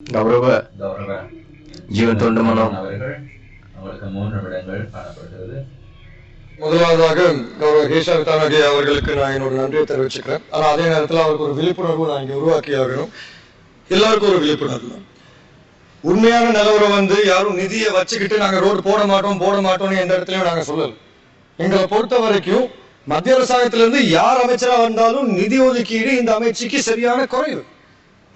கௌரவ. கௌரவ. ஜீவன் தொண்டு மனம். அவர்கள் அவங்களுக்கு மூன்று நிமிடங்கள் காணப்படுகிறது. முதலாவதாக கௌரவ கேஷா வித்தானகே அவர்களுக்கு நான் என்னோட நன்றியை தெரிவிச்சுக்கிறேன். ஆனா அதே நேரத்தில் அவருக்கு ஒரு விழிப்புணர்வு நான் இங்க உருவாக்கி ஆகணும் எல்லாருக்கும் ஒரு விழிப்புணர்வு. உண்மையான நிலவரம் வந்து யாரும் நிதியை வச்சுக்கிட்டு நாங்க ரோடு போட மாட்டோம் போட மாட்டோம்னு எந்த இடத்துலயும் நாங்க சொல்லல. எங்களை பொறுத்த வரைக்கும் மத்திய அரசாங்கத்திலிருந்து யார் அமைச்சரா வந்தாலும் நிதி ஒதுக்கீடு இந்த அமைச்சுக்கு சரியான குறைவு.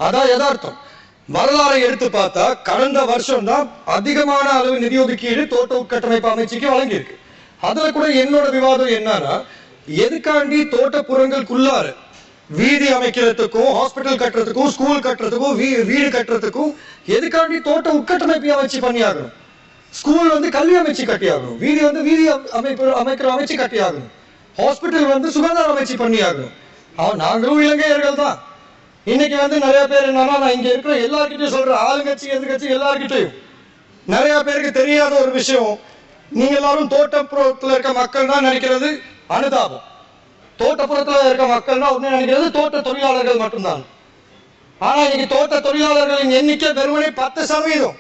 அதான் யதார்த்தம். வரலாறை எடுத்து பார்த்தா கடந்த வருஷம் தான் அதிகமான அளவு நிதி ஒதுக்கீடு தோட்ட உட்கட்டமைப்பு அமைச்சுக்கு வழங்கியிருக்கு. அதுல கூட என்னோட விவாதம் என்னன்னா எதுக்காண்டி தோட்டப்புறங்களுக்குள்ளார வீதி அமைக்கிறதுக்கும் ஹாஸ்பிட்டல் கட்டுறதுக்கும் ஸ்கூல் கட்டுறதுக்கும் வீ- வீடு கட்டுறதுக்கும் எதுக்காண்டி தோட்ட உட்கட்டமைப்பு அமைச்சு பண்ணியாகணும்? ஸ்கூல் வந்து கல்வி அமைச்சு கட்டியாகணும். வீதி வந்து வீதி அமைப்பு அமைக்கிற அமைச்சு கட்டியாகணும். ஹாஸ்பிட்டல் வந்து சுகாதார அமைச்சு பண்ணியாகணும். நாங்களும் இலங்கையர்கள் தான். இன்னைக்கு வந்து நிறைய பேர் என்னன்னா நான் இங்க இருக்கிற எல்லாருக்கிட்டையும் சொல்றேன். ஆளுங்கட்சி எதிர்கட்சி எல்லாருக்கிட்டையும் நிறைய பேருக்கு தெரியாத ஒரு விஷயம். நீங்க எல்லாரும் தோட்டப்புறத்துல இருக்க மக்கள் தான் நினைக்கிறது அனுதாபம். தோட்டப்புறத்துல இருக்க மக்கள் தான் ஒண்ணு நினைக்கிறது தோட்ட தொழிலாளர்கள் மட்டும்தான். ஆனா இன்னைக்கு தோட்ட தொழிலாளர்களின் எண்ணிக்கை வெறுமனே பத்து சதவீதம்.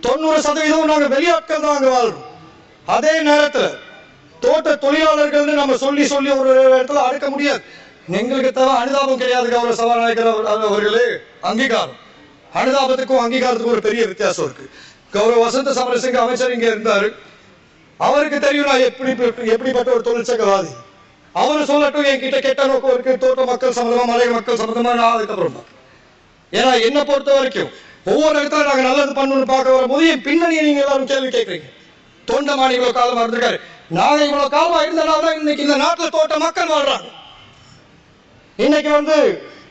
தொண்ணூறு சதவீதம் நாங்க வெளியாட்கள் தான் அங்க வாழ்றோம். அதே நேரத்துல தோட்ட தொழிலாளர்கள்னு நம்ம சொல்லி சொல்லி ஒரு இடத்துல அடுக்க முடியாது. எங்களுக்கு தேவை அனுதாபம் கிடையாது கௌரவ சபாநாயகர் அவர்- அவர்களே. அங்கீகாரம். அனுதாபத்துக்கும் அங்கீகாரத்துக்கும் ஒரு பெரிய வித்தியாசம் இருக்கு. கௌரவ வசந்த சமரசிங்க அமைச்சர் இங்க இருந்தாரு. அவருக்கு தெரியும் நான் எப்படி எப்படிப்பட்ட ஒரு தொழிற்சங்கவாதி அவரு சொல்லட்டும் என்கிட்ட கெட்ட நோக்கம் இருக்கு. தோட்ட மக்கள் சம்பந்தமா மலை மக்கள் சம்பந்தமா நான் அதுக்கப்புறம் ஏன்னா என்ன பொறுத்த வரைக்கும் ஒவ்வொரு இடத்துல நாங்க நல்லது பண்ணணும்னு பார்க்க வரும்போது என் பின்னணியை நீங்க எல்லாரும் கேள்வி கேட்கறீங்க. தொண்டமானி இவ்வளவு காலமா இருந்திருக்காரு. நாங்க இவ்வளவு காலமா இருந்தனால இன்னைக்கு இந்த நாட்டுல தோட்ட மக்கள் வாழ்றாங்க. இன்னைக்கு வந்து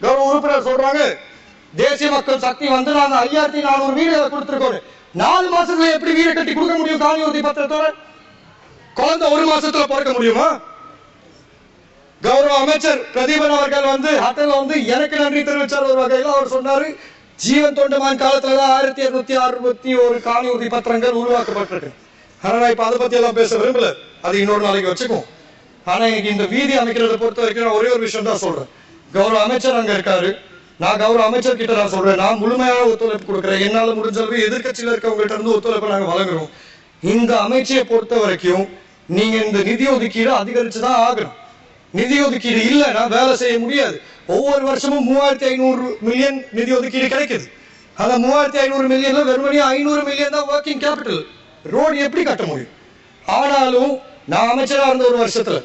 கௌரவ உறுப்பினர் சொல்றாங்க தேசிய மக்கள் சக்தி வந்து நாங்க ஐயாயிரத்தி நானூறு வீடு கொடுத்துருக்கோம். நாலு மாசத்துல எப்படி வீடு கட்டி கொடுக்க முடியும் காணி உறுதி பத்திரத்தோட? குழந்தை ஒரு மாசத்துல பிறக்க முடியுமா? கௌரவ அமைச்சர் பிரதீபன் அவர்கள் வந்து ஹட்டல்ல வந்து எனக்கு நன்றி தெரிவிச்சார் ஒரு வகையில் அவர் சொன்னாரு ஜீவன் தொண்டமான் காலத்துல தான் ஆயிரத்தி இருநூத்தி அறுபத்தி ஒரு காணி உறுதி பத்திரங்கள் உருவாக்கப்பட்டிருக்கு. ஆனா நான் இப்ப அதை பத்தி எல்லாம் பேச விரும்பல. அது இன்னொரு நாளைக்கு வச்சுக்குவோம். ஆனா எனக்கு இந்த வீதி அமைக்கிறத பொறுத்த வரைக்கும் நான் ஒரே ஒரு விஷயம் தான் சொல்றேன். கௌரவ அமைச்சர் அங்க இருக்காரு. நான் கௌரவ அமைச்சர் கிட்ட நான் சொல்றேன். நான் முழுமையாக ஒத்துழைப்பு கொடுக்குறேன். என்னால முடிஞ்ச அளவு எதிர்க்கட்சியில இருக்கவங்கள்ட்ட இருந்து ஒத்துழைப்பு நாங்க வழங்குறோம். இந்த அமைச்சியை பொறுத்த வரைக்கும் நீங்க இந்த நிதி ஒதுக்கீடு அதிகரிச்சு தான் ஆகணும். நிதி ஒதுக்கீடு இல்லைன்னா வேலை செய்ய முடியாது. ஒவ்வொரு வருஷமும் மூவாயிரத்தி ஐநூறு மில்லியன் நிதி ஒதுக்கீடு கிடைக்குது. அந்த மூவாயிரத்தி ஐநூறு மில்லியன்ல வெறுமனே ஐநூறு மில்லியன் தான் ஒர்க்கிங் கேபிட்டல் ரோடு எப்படி கட்ட முடியும்? ஆனாலும் நான் அமைச்சராக இருந்த ஒரு வருஷத்துல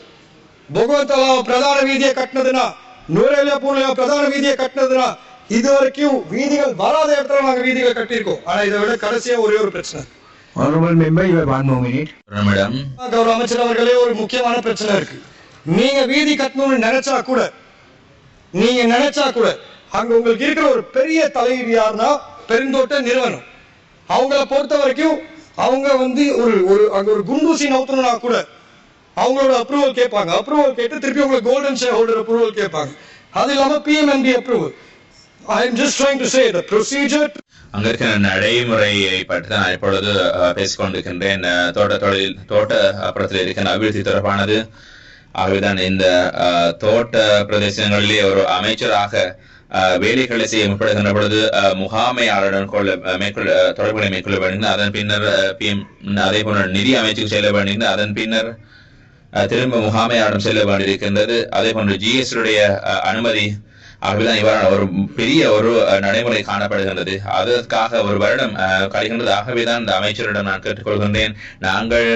பகவத் பிரதான வீதியை கட்டினதுன்னா நூரேலியா பூர்லியா பிரதான வீதியை கட்டினதுன்னா இது வரைக்கும் வீதிகள் வராத இடத்துல நாங்க வீதிகளை கட்டியிருக்கோம். ஆனா இதை விட கடைசியா ஒரே ஒரு பிரச்சனை. கௌரவ அமைச்சர் அவர்களே ஒரு முக்கியமான பிரச்சனை இருக்கு. நீங்க வீதி கட்டணும்னு நினைச்சா கூட நீங்க நினைச்சா கூட அங்க உங்களுக்கு இருக்கிற ஒரு பெரிய தலையீடு யாருன்னா பெருந்தோட்ட நிறுவனம். அவங்கள பொறுத்த வரைக்கும் அவங்க வந்து ஒரு ஒரு அங்க ஒரு குண்டூசி நவுத்தணும்னா கூட அவங்களோட அப்ரூவல் கேட்பாங்க. அப்ரூவல் கேட்டு திருப்பி உங்களுக்கு கோல்டன் ஷேர் ஹோல்டர் அப்ரூவல் கேட்பாங்க. அது இல்லாம BMNP approval I am just trying to say the procedure அங்க இருக்கிற நடைமுறையை பற்றி தான் நான் இப்பொழுது பேசிக்கொண்டிருக்கின்றேன். தோட்ட தொழில் தோட்ட அப்புறத்தில் இருக்கிற அபிவிருத்தி தொடர்பானது. ஆகவேதான் இந்த தோட்ட பிரதேசங்களிலே ஒரு அமைச்சராக வேலைகளை செய்ய முற்படுகின்ற பொழுது முகாமையாளருடன் கொள்ள மேற்கொள்ள தொடர்புகளை மேற்கொள்ள வேண்டும் அதன் பின்னர் பிஎம் அதே போன்ற நிதி அமைச்சுக்கு செல்ல வேண்டும் அதன் பின்னர் திரும்ப முகாமையாடம் செல்ல வேண்டியிருக்கின்றது அதே போன்று ஜிஎஸ் உடைய அஹ், அனுமதி அப்படிதான் இவ்வாறான ஒரு பெரிய ஒரு அஹ், நடைமுறை காணப்படுகின்றது. அதற்காக ஒரு வருடம் அஹ், கழிகின்றது. ஆகவேதான் இந்த அமைச்சரிடம் நான் கேட்டுக்கொள்கின்றேன். நாங்கள்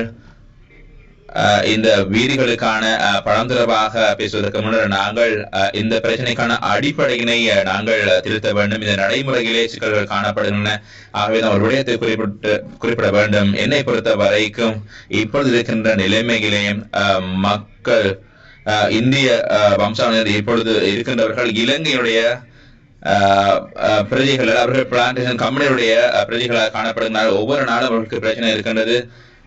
இந்த வீதிகளுக்கான அஹ், பணம் தொடர்பாக பேசுவதற்கு முன்னர் நாங்கள் இந்த பிரச்சனைக்கான அடிப்படையினை நாங்கள் திருத்த வேண்டும். இந்த நடைமுறையிலே சிக்கல்கள் காணப்படுகின்றன. ஆகவேதான் ஒரு விடயத்தை குறிப்பிட்டு குறிப்பிட வேண்டும். என்னை பொறுத்த வரைக்கும் இப்பொழுது இருக்கின்ற நிலைமையிலே மக்கள் இந்திய வம்சாவினர் இப்பொழுது இருக்கின்றவர்கள் இலங்கையுடைய பிரஜைகள் அவர்கள் பிளான்டேஷன் கம்பெனியுடைய பிரஜைகளாக காணப்படுகிறார்கள் ஒவ்வொரு நாளும் அவர்களுக்கு பிரச்சனை இருக்கின்றது.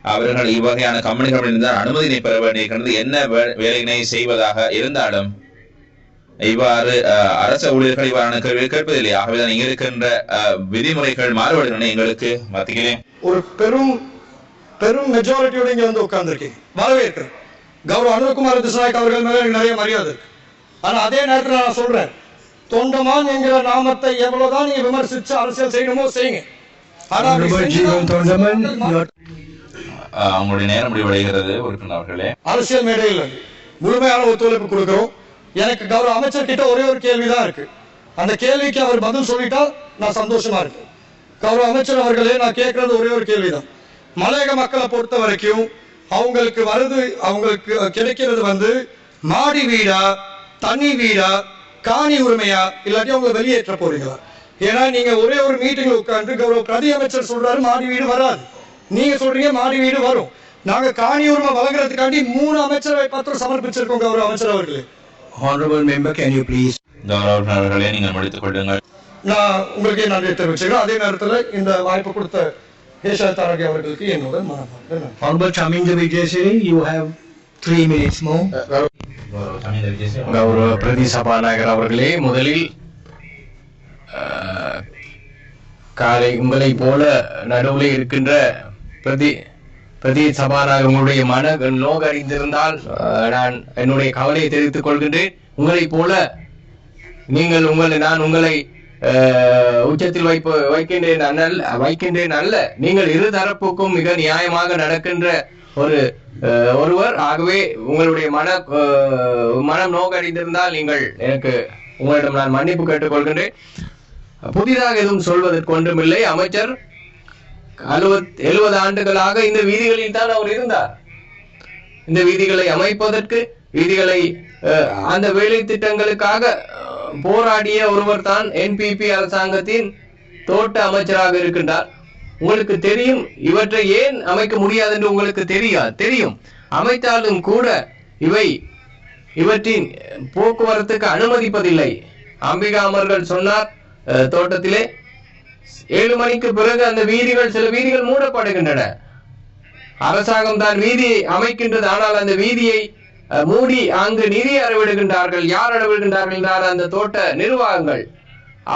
அவர்கள் இவ்வகையான கம்பெனிகளில் தான் அனுமதியினை பெற வேண்டியிருக்கின்றது என்ன வே- வேலையினை செய்வதாக இருந்தாலும் இவ்வாறு அரச ஊழியர்கள் இவ்வாறான கேள்வி கேட்பதில்லை. ஆகவேதான் இங்க இருக்கின்ற விதிமுறைகள் மாறுபடுகின்றன எங்களுக்கு மத்தியிலே. ஒரு பெரும் பெரும் மெஜாரிட்டியோட இங்க வந்து உட்கார்ந்துருக்கீங்க. வரவேற்கிறேன். கௌரவ அனுகுமார் திசாநாயக் அவர்கள் மேல எனக்கு நிறைய மரியாதை இருக்கு. ஆனா அதே நேரத்துல நான் சொல்றேன் தொண்டமான் என்கிற நாமத்தை எவ்வளவுதான் நீங்க விமர்சிச்சு அரசியல் செய்யணுமோ செய்யுங்க. ஆனா அவங்களுடைய நேரம் முடிவடைகிறது உறுப்பினர்களே அரசியல் மேடையில் முழுமையான ஒத்துழைப்பு கொடுக்கிறோம். எனக்கு கௌரவ அமைச்சர் கிட்ட ஒரே ஒரு கேள்விதான் இருக்கு. அந்த கேள்விக்கு அவர் பதில் சொல்லிட்டா நான் சந்தோஷமா இருக்கேன். கௌரவ அமைச்சர் அவர்களே நான் கேட்கறது ஒரே ஒரு கேள்விதான். மலையக மக்களை பொறுத்த வரைக்கும் அவங்களுக்கு வருது அவங்களுக்கு கிடைக்கிறது வந்து மாடி வீடா தனி வீடா காணி உரிமையா இல்லாட்டி அவங்களை வெளியேற்ற போறீங்களா? ஏன்னா நீங்க ஒரே ஒரு மீட்டிங்ல உட்கார்ந்து கௌரவ பிரதி அமைச்சர் சொல்றாரு மாடி வீடு வராது. நீங்க சொல்றீங்க மாடி வீடு வரும். நாங்க காணி உரிமை வழங்குறதுக்காண்டி மூணு அமைச்சரவை பத்திரம் சமர்ப்பிச்சிருக்கோம் கௌரவ அமைச்சர் அவர்களே. Honorable member, can you please கௌரவ உறுப்பினர் அவர்களே நீங்கள் முடித்துக் கொள்ளுங்கள். நான் உங்களுக்கு நன்றி தெரிவிச்சுக்கிறேன். அதே நேரத்துல இந்த வாய்ப்பு கொடுத்த ஹேஷா தாரகி அவர்களுக்கு என்னோட மனமார்ந்த நன்றி. Honorable Chaminda Vijayasiri, you have three minutes more. கௌரவ. பிரதி சபாநாயகர் அவர்களே முதலில் காலை உங்களை போல நடுவில் இருக்கின்ற பிரதி பிரதி சபாநாயகர் உங்களுடைய மன நோக அறிந்திருந்தால் நான் என்னுடைய கவலையை தெரிவித்துக் கொள்கின்றேன். உங்களைப் போல நீங்கள் உங்களை நான் உங்களை உச்சத்தில் வைப்ப வைக்கின்றேன் அல்ல வைக்கின்றேன் அல்ல. நீங்கள் இரு தரப்புக்கும் மிக நியாயமாக நடக்கின்ற ஒரு ஒருவர். ஆகவே உங்களுடைய மன மனம் நோக்கடைந்திருந்தால் நீங்கள் எனக்கு உங்களிடம் நான் மன்னிப்பு கேட்டுக்கொள்கின்றேன். புதிதாக எதுவும் சொல்வதற்கு ஒன்றுமில்லை. அமைச்சர் அறுபத் எழுபது ஆண்டுகளாக இந்த வீதிகளில் தான் அவர் இருந்தார். இந்த வீதிகளை அமைப்பதற்கு வீதிகளை அந்த வேலை திட்டங்களுக்காக போராடிய ஒருவர் தான் என்பிபி அரசாங்கத்தின் தோட்ட அமைச்சராக இருக்கின்றார். உங்களுக்கு தெரியும் இவற்றை ஏன் அமைக்க முடியாது என்று உங்களுக்கு தெரியா தெரியும். அமைத்தாலும் கூட இவை இவற்றின் போக்குவரத்துக்கு அனுமதிப்பதில்லை. அம்பிகா அமர்கள் சொன்னார் அஹ், தோட்டத்திலே ஏழு மணிக்கு பிறகு அந்த வீதிகள் சில வீதிகள் மூடப்படுகின்றன. அரசாங்கம் தான் வீதியை அமைக்கின்றது. ஆனால் அந்த வீதியை மூடி அங்கு நிதி அறவிடுகின்றார்கள். யார் அறவிடுகின்றார்கள் என்றால் அந்த தோட்ட நிர்வாகங்கள்.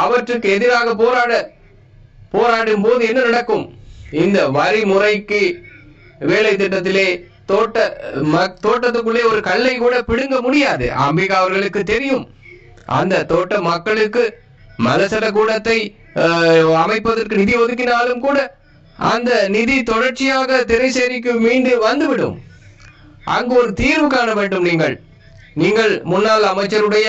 அவற்றுக்கு எதிராக போராட போராடும் போது என்ன நடக்கும்? இந்த வரி முறைக்கு வேலை திட்டத்திலே தோட்ட தோட்டத்துக்குள்ளே ஒரு கல்லை கூட பிடுங்க முடியாது. அம்பிகா அவர்களுக்கு தெரியும். அந்த தோட்ட மக்களுக்கு மலசர கூடத்தை அமைப்பதற்கு நிதி ஒதுக்கினாலும் கூட அந்த நிதி தொடர்ச்சியாக திரைசேரிக்கு மீண்டு வந்துவிடும். அங்கு ஒரு தீர்வு காண வேண்டும் நீங்கள். நீங்கள் முன்னாள் அமைச்சருடைய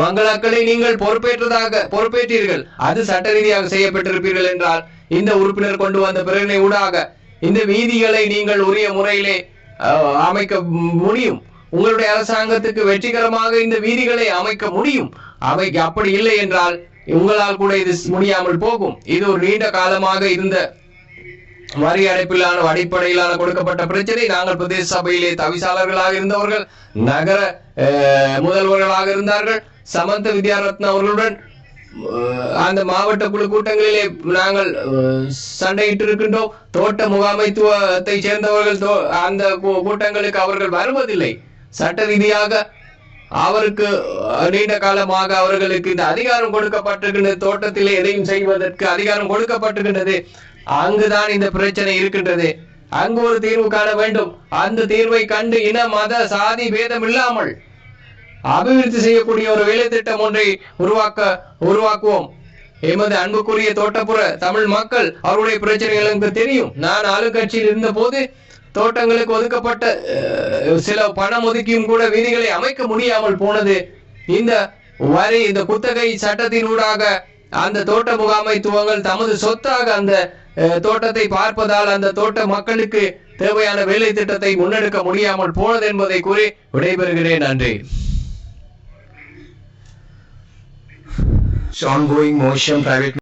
வங்களாக்களை நீங்கள் பொறுப்பேற்றதாக பொறுப்பேற்றீர்கள். அது சட்ட ரீதியாக செய்யப்பட்டிருப்பீர்கள் என்றால் இந்த உறுப்பினர் கொண்டு வந்த பிரேரணை ஊடாக இந்த வீதிகளை நீங்கள் உரிய முறையிலே அமைக்க முடியும். உங்களுடைய அரசாங்கத்துக்கு வெற்றிகரமாக இந்த வீதிகளை அமைக்க முடியும். அவைக்கு அப்படி இல்லை என்றால் உங்களால் கூட இது முடியாமல் போகும். இது ஒரு நீண்ட காலமாக இருந்த வரி அடைப்பிலான அடிப்படையிலான கொடுக்கப்பட்ட பிரச்சனை. நாங்கள் பிரதேச சபையிலே தவிசாளர்களாக இருந்தவர்கள் நகர அஹ், முதல்வர்களாக இருந்தார்கள். சமந்த வித்யாரத்ன அவர்களுடன் அந்த மாவட்ட குழு கூட்டங்களிலே நாங்கள் சண்டையிட்டு இருக்கின்றோம். தோட்ட முகாமைத்துவத்தை சேர்ந்தவர்கள் தோ- அந்த கூ- கூட்டங்களுக்கு அவர்கள் வருவதில்லை. சட்ட ரீதியாக அவருக்கு நீண்ட காலமாக அவர்களுக்கு இந்த அதிகாரம் கொடுக்கப்பட்டிருக்கின்றது தோட்டத்திலே எதையும் செய்வதற்கு அதிகாரம் கொடுக்கப்பட்டிருக்கின்றது. அங்குதான் இந்த பிரச்சனை இருக்கின்றது. அங்கு ஒரு தீர்வு காண வேண்டும். அந்த தீர்வை கண்டு இன மத சாதி பேதம் இல்லாமல் அபிவிருத்தி செய்யக்கூடிய ஒரு வேலை திட்டம் ஒன்றை உருவாக்க உருவாக்குவோம். எமது அன்புக்குரிய தோட்டப்புற தமிழ் மக்கள் அவருடைய பிரச்சனைகளுக்கு தெரியும். நான் ஆளுங்கட்சியில் இருந்த போது தோட்டங்களுக்கு ஒதுக்கப்பட்ட சில பணம் ஒதுக்கியும் கூட வீதிகளை அமைக்க முடியாமல் போனது. இந்த வரி இந்த குத்தகை சட்டத்தினூடாக அந்த தோட்ட முகாமைத்துவங்கள் தமது சொத்தாக அந்த அஹ், தோட்டத்தை பார்ப்பதால் அந்த தோட்ட மக்களுக்கு தேவையான வேலை திட்டத்தை முன்னெடுக்க முடியாமல் போனது என்பதை கூறி விடைபெறுகிறேன். நன்றி. Ongoing motion private